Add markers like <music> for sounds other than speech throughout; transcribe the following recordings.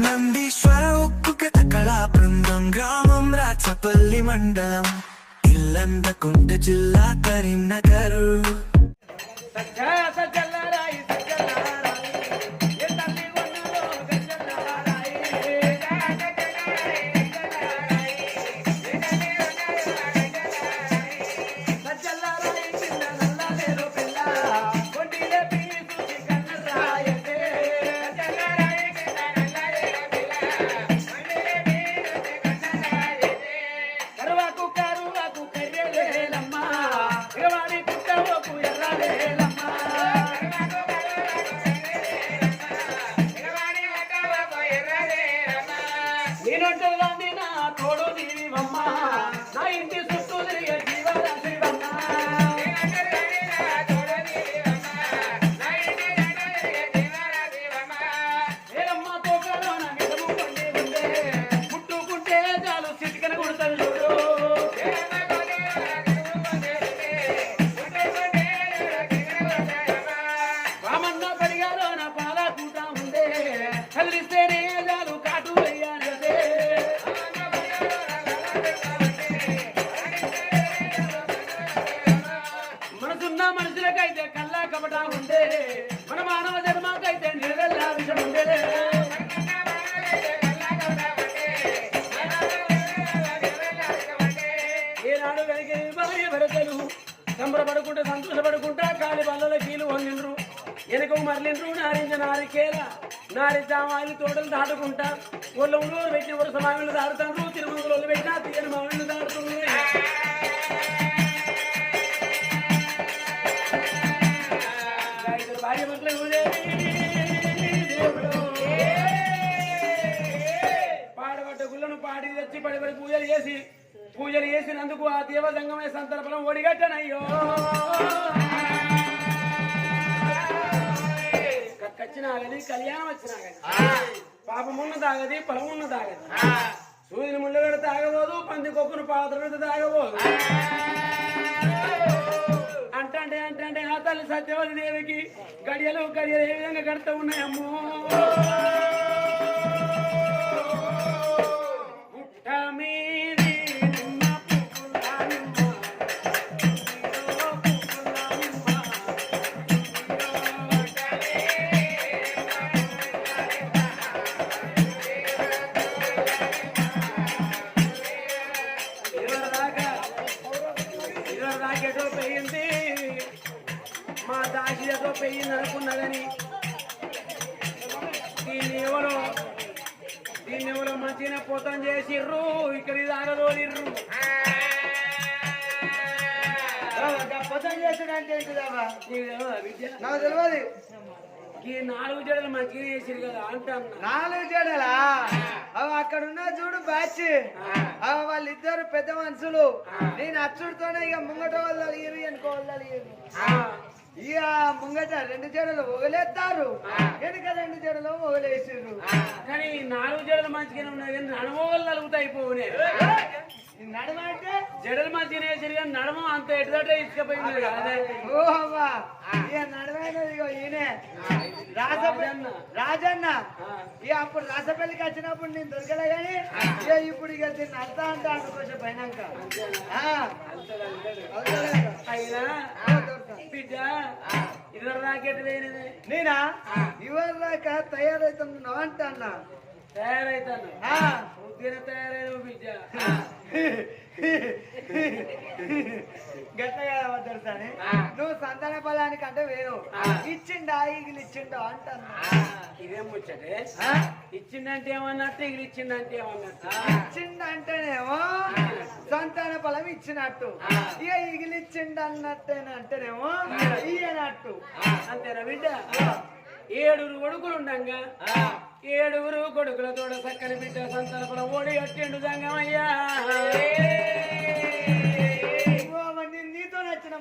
నందీశ్వర ఉక్కు కథ కళా బృందం గ్రామం రాచపల్లి మండలం. ఇల్లందకుంట జిల్లా కరీంనగర్. సజ్జల వెనుక నారింజ నారికేల నారి జామాయిలు తోటలు దాటుకుంటా. ఒళ్ళు ఊరు పెట్టిన వరుస మామిళ్ళు దాడుతాండ్రు తిరుమల పెట్టినా తీయని మామిళ్ళు దాడుతుంది భార్య భర్తలు పాడబడ్డ గుళ్ళను పాడి తెచ్చి పడి పడి పూజలు చేసి పూజలు చేసినందుకు ఆ దేవదంగమే సందర్భం ఒడిగట్టనయ్యో. కచ్చినా కానీ కళ్యాణం వచ్చినా కానీ పాపమున్న తాగది పొలమున్న తాగది. సూర్యుని ముళ్ళగడ తాగబోదు పంది కొక్కును పాత్ర తాగబోదు. అంటే అంటే అంటే ఆ తల్లి సత్యవతి దేవికి గడియలు గడియలు ఏ విధంగా గడుతూ ఉన్నాయమ్మో. ఇదివరదాకా ఎటో పెయ్యింది మా దాసి ఎటో పెయ్యింది అనుకున్నదని దీన్ని ఎవరో దీన్ని ఎవరో మంచిగా పోతం చేసిర్రు. ఇక్కడ ఇది ఆగదోలిర్రు పొద్దున చేసుడు అంటే ఏంటిదావా నీకు తెలియదా విద్య? నాకు తెలియదు ఈ నాలుగు జడలు మంచిగా చేసిరు కదా అంటాను నాలుగు జడలా? అవి అక్కడ ఉన్న చూడు బ్యాచ్. అవి వాళ్ళిద్దరు పెద్ద మనుషులు. నేను అచ్చుడితోనే ఇక ముంగట వాళ్ళు అడిగిరు వెనుక వాళ్ళు అడిగిరు ఇక ముంగట రెండు జడలు వదిలేస్తారు. వెనుక రెండు జడలు వదిలేసిర్రు కానీ నాలుగు జడలు మంచిగానే ఉన్నాయి కానీ నడమోగలు నలుగుతాయి ఈ నడుమ అంటే? జడలు మంచిగా వేసిరు కానీ నడమ అంత ఎటుదట ఇసుకపోయింది కదా. ఓ అవ్వా. ఇక నడమైన ఇగో ఈయనే. రాజన్న. రాజన్న. ఇక అప్పుడు రాసపల్లికి వచ్చినప్పుడు నేను దొరకలే కానీ ఇప్పుడు ఇక దీన్ని అంతా అంటే అందుకోసం పోయినాక. ఇద్దరు రాకెట్ లేనిది. నేనా? ఇవరి దాకా తయారవుతున్నావు అంట అన్న తయారైతాను. ఆ, ఉద్దిన తయారైన బిడ్డ. <laughs> వద్దరుతాని నువ్వు సంతాన బలానికి అంటే వేరు. ఇచ్చిండా ఈగిలు ఇచ్చిండా అంటన్నా ఇదేం ముచ్చటే? ఆ? ఇచ్చిందంటే ఏమన్నట్టు ఇది ఇచ్చిందంటే ఏమన్నట్టు ఇచ్చిండంటేనేమో సంతాన ఫలం ఇచ్చినట్టు. ఇక ఇగిలిచ్చిండు అన్నట్టేనే అంటేనేమో ఇయ్యనట్టు అంతేనా బిడ్డ? ఏడుగురు కొడుకులు ఉండంగా ఏడుగురు కొడుకులతో చక్కని బిడ్డ సంతర్పణ ఓడి కట్టిండు సంగమయ్యా? ఓ, మరి నేను <laughs>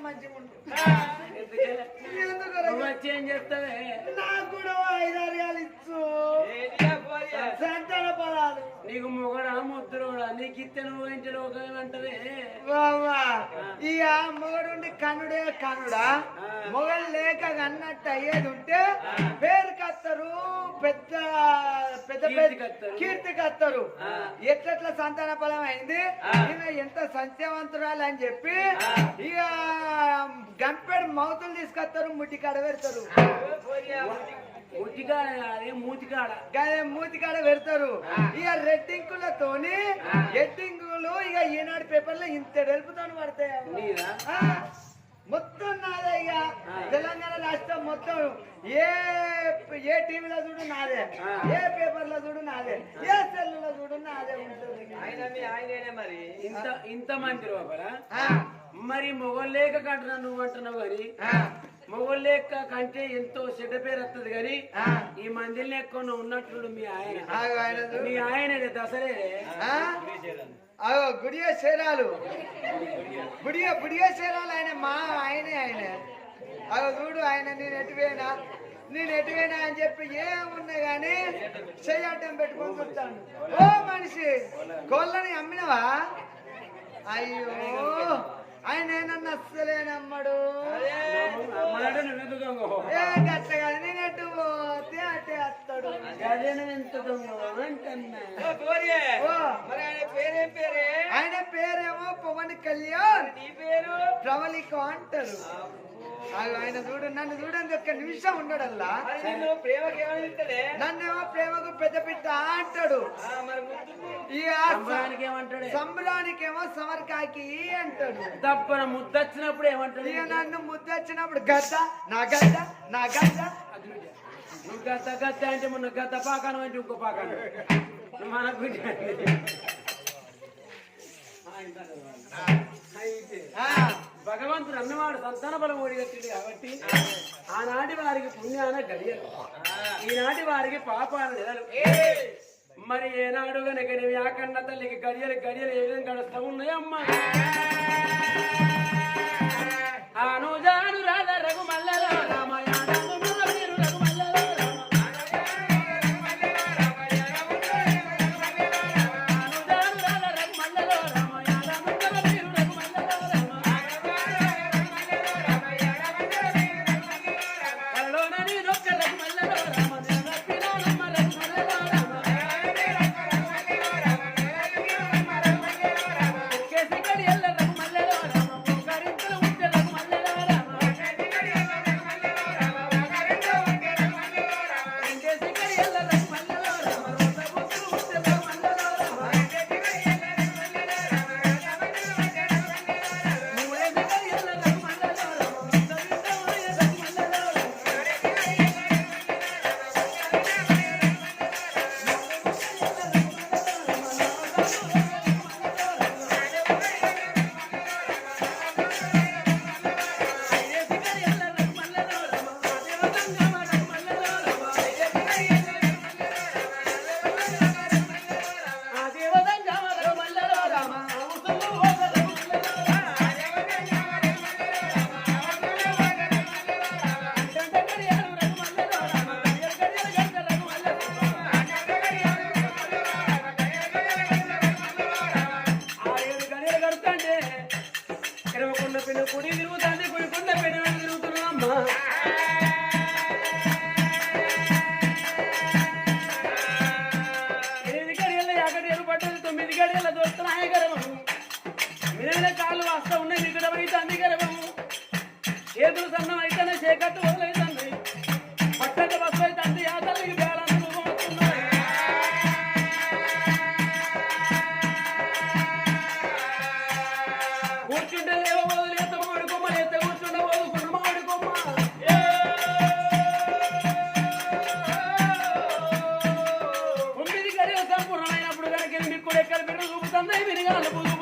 నువ్వు వచ్చి ఏం చేస్తావే? నాకు కూడా ఐదారు ఇచ్చు. సంతాన ఫలాలు నీకు మొగడా ముద్దురోడా? నీకు ఇస్తే నువ్వు ఇంటి లోకం అంటదే. ఇక మొగడుండి కనుడే కనుడా? మొగలు లేక అన్నట్టు అయ్యేది ఉంటే పేరు కత్తరు పెద్ద పెద్ద కీర్తి పెద్ద కత్తరు. కీర్తి కత్తరు. ఆ. ఎట్లట్ల సంతాన ఫలం అయింది? ఎంత సంత్యవంతురాలు అని చెప్పి ఇక గంపెడు మౌతులు తీసుకొస్తారు ముట్టి కాడ పెడతారు మూతికాడ పెడతారు. ఇక రెడ్డింకులతోని ఎడ్డింకులు ఇక ఈనాడు పేపర్లో ఇంత డెలుపుతాను పడతాయి మొత్తం నాదే ఇక. తెలంగాణ రాష్ట్రం మొత్తం ఏ ఏ టీవీలో చూడు నాదే. ఏ పేపర్లో చూడు నాదే. ఏ సెల్లులో చూడు నాదే ఉంటుంది ఇక. ఇంత ఇంత మంది మరి మొగలేక కంటున్నా నువ్వు అంటున్నావు ఆ, మొగలేక కంటే ఎంతో చెడ్డ పేరు వస్తుంది కానీ ఆ. ఈ మందిని ఎక్కువ ఉన్నట్లు మీ ఆయన. ఆయన. మీ ఆయన దసరే గుడియ శేరాలు గుడియ గుడియ శేరాలు ఆయన మా ఆయనే ఆయన. అగో చూడు ఆయన నేను ఎటువైనా నేను ఎటువైనా అని చెప్పి ఏమున్నా కానీ చెయ్యటం పెట్టుకొని చూస్తాను ఓ మనిషి కోళ్ళని అమ్మినవా? అయ్యో. ఆయన ఏనన్నా అస్సలే నమ్మడు. ఏ నేను ఎటు పోతే అటే వస్తాడు ఆయన పేరేమో పవన్ కళ్యాణ్. ప్రవళిక అంటారు. ఆయన చూడు నన్ను చూడండి ఒక్క నిమిషం ఉండడల్లా? నన్నేమో ప్రేమకు పెద్ద పిట్ట అంటాడు. సంబరానికేమో సమర్కాకి అంటాడు. తప్పన ముద్దొచ్చినప్పుడు ఏమంటాడు ఇక నన్ను ముద్దొచ్చినప్పుడు గద్ద నా గద్ద నా గద్ద. నువ్వు గత గత అంటే మొన్న గత పాకాను అంటే ఇంకో పాకాను నువ్వు మన బిడ్డ అయితే ఆ, భగవంతుడు అన్నవాడు సంతాన బలం ఓడిగట్టింది కాబట్టి ఆనాటి వారికి పుణ్యాన గడియలు ఈనాటి వారికి పాపాల నెలలు మరి ఏనాడు గనక నీవు యాకన్న తల్లికి గడియలు గడియలు ఏ విధంగా గడుస్తూ ఉన్నాయమ్మా Yeah.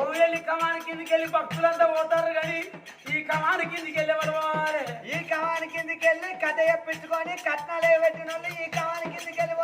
కొవ్వేలి కమాని కిందికి వెళ్ళి భక్తులంతా పోతారు కానీ ఈ కమాని కిందికి వెళ్ళి ఎవరు ఈ కమాని కిందికి వెళ్ళి కథ చెప్పించుకొని కట్నాలు పెట్టిన వాళ్ళు ఈ కమాని కిందికి వెళ్ళి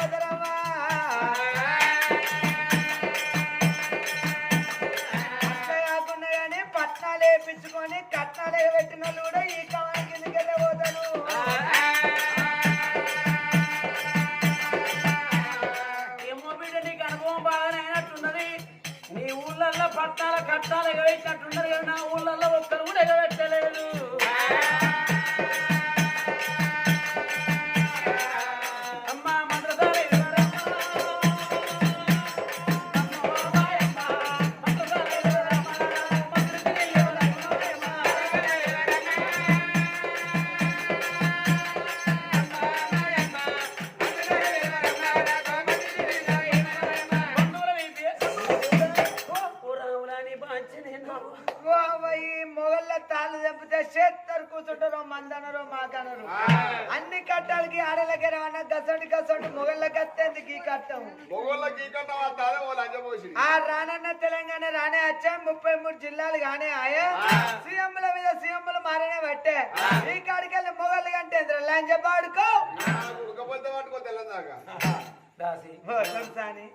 ఆ రానన్న తెలంగాణ రానే వచ్చా ముప్పై మూడు జిల్లాలు గానే ఆయా. సీఎంల మీద సీఎంలు మారనే పట్టే ఈ కాడికెళ్ళి మొగళ్ళు కంటే పట్టుకో తెల్లందాకా. <laughs> దాసి.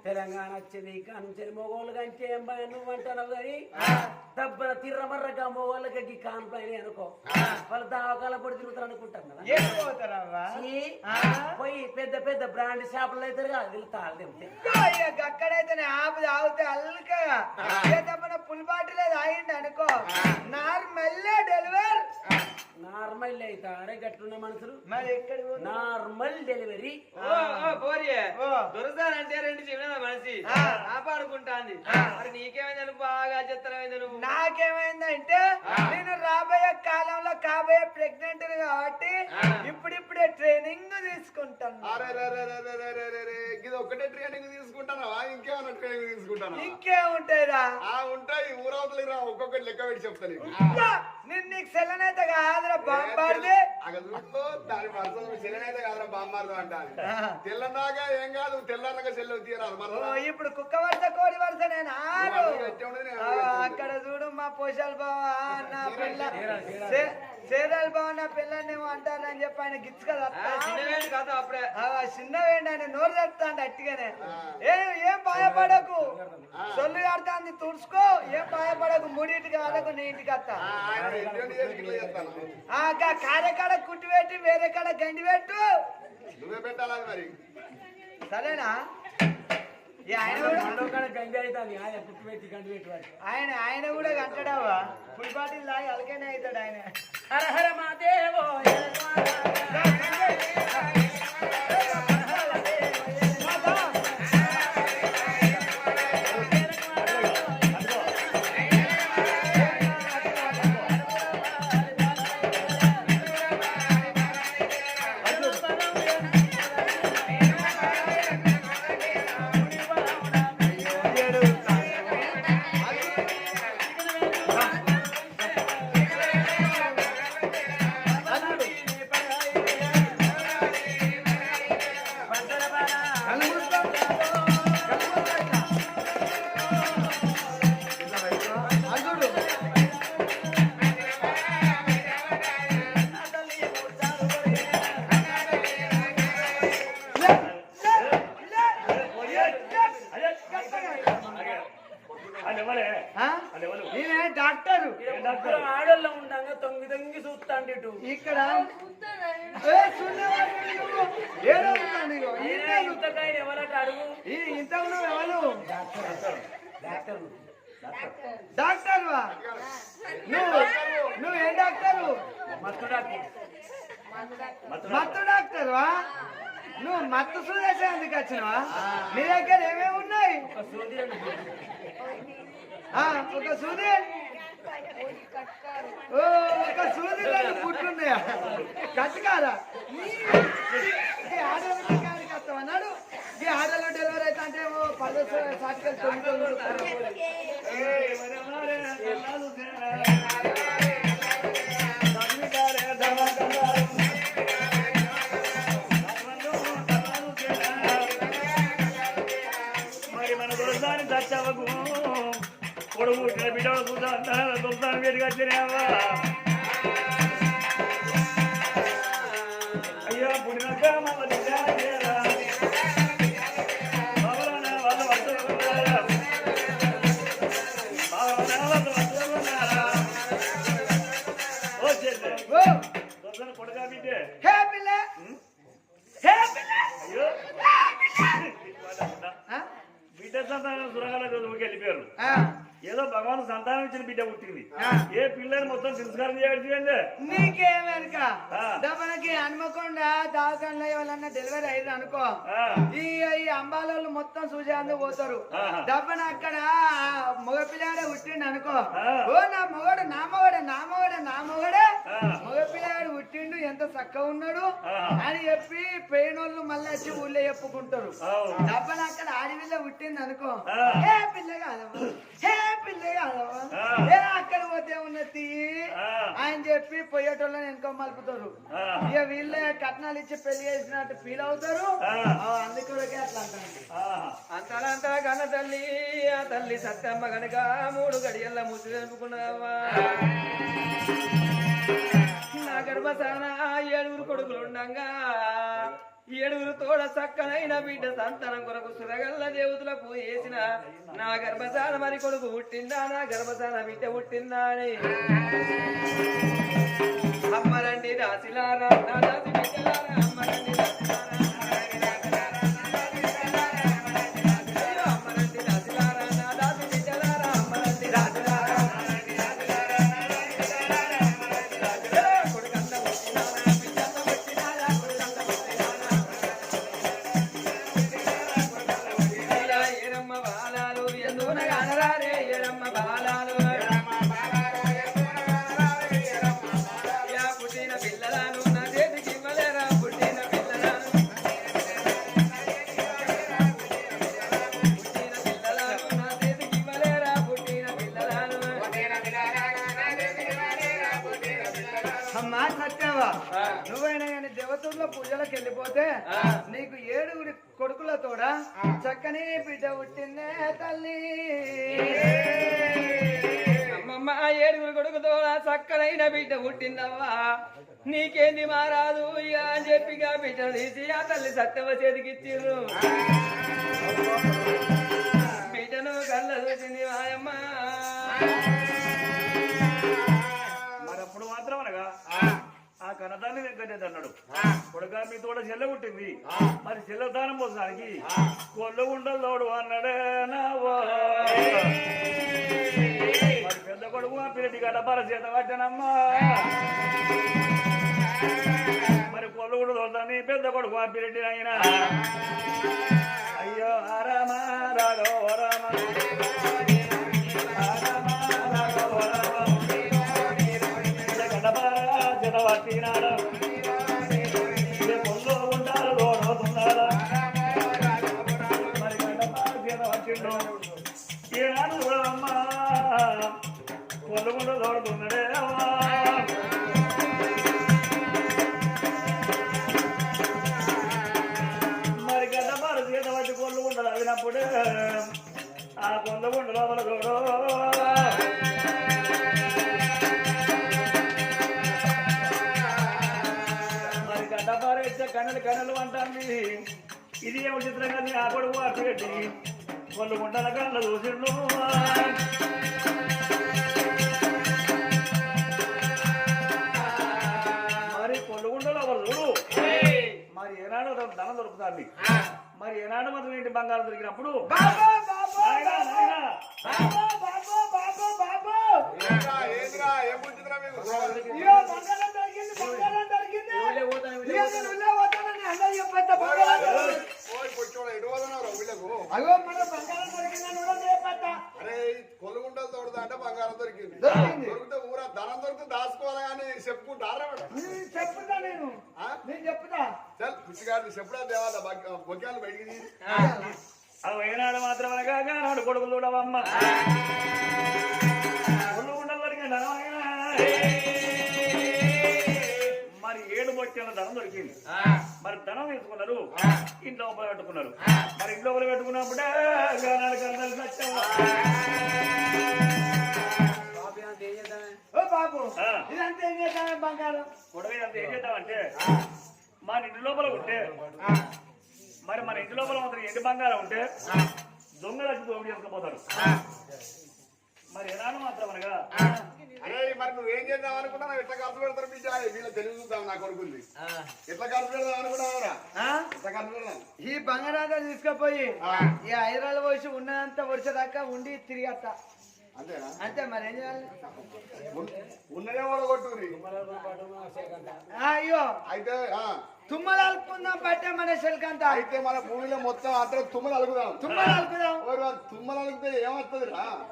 తెలంగాణ వచ్చింది కానుంచి మొగోళ్ళు కంటే ఏం భయం నువ్వు అంటావు కానీ దబ్బన తిర్రమర్రగా మొగోళ్ళకి కాన్పైన అనుకో. వాళ్ళు దావకాల పొడి తిరుగుతారు అనుకుంటారు ఏం పోయి పెద్ద పెద్ద బ్రాండ్ షాపులు అయితే వీళ్ళు తాళ్ళు తెంపితే అక్కడైతే ఆపు తాగితే అల్లుకగా ఏదమ్మన పుల్ బాటిల్ తాగిండి అనుకో. నార్మల్లే డెలివర్. నార్మల్ అవుతారే గట్లున్న మనుషులు. మరి ఎక్కడికి పోతారు? Normal delivery. దొరసానంటే రెండు చిన్న మనిషి. ఆ. కాపాడుకుంటాంది మరి నీకేమైంది? నువ్వు బాగా చెత్తనమైంది నువ్వు. నాకేమైందంటే నేను రాబోయే కాలంలో కాబోయే ప్రెగ్నెంట్ కాబట్టి ఇప్పుడిప్పుడే ట్రైనింగ్ తీసుకుంటాను. ఇది ఒకటే ట్రైనింగ్ తీసుకుంటానా ఇంకేమైనా ట్రైనింగ్ తీసుకుంటానా ఇంకే ఉంటాయిరా ఆ ఉంటాయి. ఊరవతలు రా ఒక్కొక్కటి లెక్క పెట్టి చెప్తాను నేను నీకు సెల్లనైతే కాదురా బాంబార్ది. అగదులో దాని పర్సన్ సెల్లనైతే కాదురా బాంబార్ది అంటారు తెల్లన్నాగా ఏం కాదు తెల్లన్నాక సెల్ తీరాలి ఇప్పుడు కుక్క వరుస కోడి వరుస నేను అక్కడ చూడు మా పోషాలు బావా నా పిల్ల. సేరాలు బావ నా పిల్లని అంటారని చెప్పి ఆయన గిచ్చు కదా చిన్నవేండి కదా అప్పుడే. చిన్నవేండి ఆయన నోరు చెప్తా అంటే అట్టిగానే. ఏం ఏం భయపడకు. సొల్లు ఆడుతాంది తుడుచుకో. ఏం భయపడకు మూడింటికి వాళ్ళకు నీ ఇంటికి వస్తా. కారకాడ కుట్టి పెట్టి వేరే కాడ గండి పెట్టు. నువ్వే పెట్టాలా సరేనా? ఆయన ఆయన కూడా గంటడావా ఫుల్ బాటిల్ లాగి అలాగేనే అవుతాడు ఆయన. హర హర మాదేవో డాక్టర్వా నువ్వు నువ్వు ఏ డాక్టరు? మత్తు డాక్టర్. మత్తు డాక్టర్వా నువ్వు మత్తు చూసేసేందుకు వచ్చినవా? నీ దగ్గర ఏమేమి ఉన్నాయి? ఒక సూది ఓ ఒక సూది రెండు పుట్లున్నాయా కట్టుకారా అన్నాడు ఈ ఆటలు డెలివరీ అయితే అంటే పళ్ళు సాటికలు తొమ్మిది చచ్చవకు కొడుకు పుట్టిన బిడ్డలు చూస్తాను వేడికి వచ్చినావా అయ్యో పుట్టిన పిల్లని మొత్తం చేయడం నీకేమెనక. మనకి హనుమకొండ దావకాంలో ఎవరన్నా డెలివరీ అయ్యింది అనుకో ఈ ఈ అంబాలోళ్ళు మొత్తం సూజాందు పోతారు. డబ్బన అక్కడ మగపిల్లాడే పుట్టిండు అనుకో. ఓ నా మొగడు నా మొగడే నా మొగడే నా మొగడే. మగపిల్లాడు పుట్టిండు ఎంత చక్కగా ఉన్నాడు. అని చెప్పి పేనోళ్ళు మళ్ళీ వచ్చి ఊళ్ళో చెప్పుకుంటారు. డబ్బన అక్కడ ఆడవిల్ల పుట్టింది అనుకో. హే పిల్ల కాదమ్మా హే పిల్ల కాదమ్మా ఆ. ఏ అక్కడ పోతే ఉన్నది. ఆయన చెప్పి పోయేటోళ్ళని వెనుక మలుపుతారు. ఇక వీళ్ళే కట్నాలు ఇచ్చి పెళ్ళి చేసినట్టు ఫీల్ అవుతారు. ఆ. అందుకొరకే అట్లా అంటారు. అంతలంతా కన్న తల్లి ఆ తల్లి సత్తమ్మ గనక మూడు గడియల్ల ముసి తెలుపుకున్నావా నా గర్భసాన ఏడుగురు కొడుకులుండంగా ఏడుగురు తోడ చక్కనైన బిడ్డ సంతానం కొరకు సురగల్ల దేవతలకు వేసిన నా గర్భసాన మరి కొడుకు పుట్టిందా? నా గర్భసాన బిడ్డ పుట్టిందా అని అమ్మరండి రాసిలారా నా బిడ్డలారా అమ్మరండి రాసిలారా బిడ్డ పుట్టిందవ్వా? నీకేంది మారాదు? ఇక అని చెప్పిగా బిడ్డను తీసి ఆ తల్లి సత్యవ చేతికిచ్చిర్రు బిడ్డను కళ్ళ చూసింది మాయమ్మ. మరి అప్పుడు మాత్రం అనగా ఆ. కన్నదాన్ని దగ్గర అన్నాడు. కొడుక మీ తోడ చెల్ల పుట్టింది. మరి చెల్ల దానం పోసడానికి కొల్లు ఉండలోడు అన్నాడే పెద్ద కొడుకు ఆ పిల్లటి గడ్డ పర చేత పట్టానమ్మా మరి కొల్లు కూడా తోడని పెద్ద కొడుకు ఆ పిల్లటి అయినా. అయ్యో ఆరామా రాఘవ రామ. పొల్లుగుండ లోడుతున్నాడే అమ్మా మరి ఆ లోపల చూడు. మరి గడ్డపార కన్నెలు కన్నెలు అంటాంది. ఇది ఏమో చిత్రం కానీ ఆ కొడుకు అటు పెట్టి వాళ్ళు గుంటల కళ్ళ చూసిండు బంగారం ఎటు పోతున్నావురా ఊళ్ళకు? అగో మన బంగారం కొలుగుంటలు తోడుతా అంటే బంగారం దొరికింది. దొరికింది. దొరికితే ఊరా ధనం దొరికితే దాచుకోవాలి కానీ చెప్పుకుంటారా మేడం? నేను చెప్పుతా నేను. ఆ? నేను చెప్పుతా. చల్ పిచ్చిగాడిని చెప్పుడా దేవాల బొక్కాలు బయటికి అవి మాత్రం అనగా నాడు కొడుకులు చూడవమ్మ ధనం అయినా. మరి ఏడు వచ్చిన ధనం దొరికింది. మరి ధనం తీసుకున్నారు ఇంట్లో లోపల పెట్టుకున్నారు. మరి ఇంట్లో లోపల పెట్టుకున్నప్పుడే కరదాలు సత్యం. బాబు. ఇదంతా ఏం చేద్దామే? బంగారం? గొడవ అంత ఏం చేద్దామంటే మన ఇంటి లోపల ఉంటే మరి మన ఇంటి లోపల మాత్రం ఎండి బంగారం ఉంటే దొంగలు వచ్చి దోపిడీ చేసుకుపోతారు మరి ఎలానో మాత్రం అనగా మరి నువ్వేం చేద్దాం అనుకున్నా? ఎట్లా ఖర్చు పెడతారు బిడ్డ? వీళ్ళ తెలివి చూద్దాం నా కొడుకుంది ఎట్లా ఖర్చు పెడదాం అనుకున్నావరా? ఆ? ఎట్లా ఖర్చు పెడదాం? ఈ బంగారాంతా తీసుకుపోయి ఆ. ఈ హైదరాబాద్ పోసి ఉన్నదంతా వచ్చేదాకా ఉండి తిరిగత్త అంతేనా అంతే మరి ఏం చేయాలి? ఉన్- ఉన్నదే ఓడగొట్టురి ఆ, అయ్యో అయితే తుమ్మలు అలుపుకుందాం పట్టే మన శల్కంతా. అయితే మన భూమిలో మొత్తం అందరూ తుమ్మలు అలుగుదాం. తుమ్మలు వాళ్ళు తుమ్మలు అలిగితే ఏమవుతుంది రా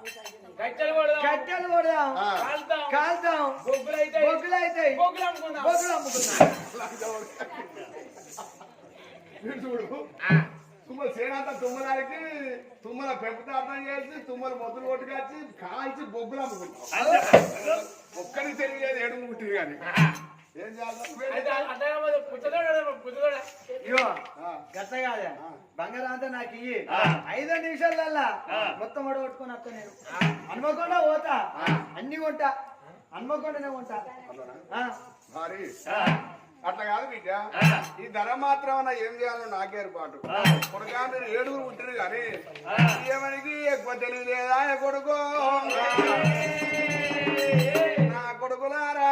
కట్టెలు కొడదాం. కట్టెలు కొడదాం. ఆ. కాల్తాం. కాల్తాం. బొగ్గులు అయితే బొగ్గులు అవుతాయి బొగ్గులు అమ్ముకుందాం. బొగ్గులు అమ్ముకుందాం. <laughs> వీడు చూడు. తుమ్మలు సేనంతా తుమ్మలానికి తుమ్మల పెంపుతార్థం చేసి తుమ్మలు మొదలు కొట్టుకొచ్చి కాల్చి బొగ్గులు అమ్ముకుంటాం. ఒక్కరికి తెలియలేదు ఏడు పుట్టింది కానీ. ఏం. గట్ట కాదే. బంగారం అంతా నాకు ఇయ్యి. ఐదో నిమిషాలల్లా మొత్తం ఒడగొట్టుకొని వస్తా నేను. హనుమకొండ పోతా. అన్ని కొంటా. హనుమకొండనే కొంటా. ఆ. అట్లా కాదు బిడ్డ. ఈ ధర మాత్రం ఏం చేయాలో నాకు ఏర్పాటు. కొడుకా మీరు ఏడుగురు ఉంటారు కానీ ఏమనికి ఎక్కువ తెలివి లేదా కొడుకు? నా కొడుకులారా?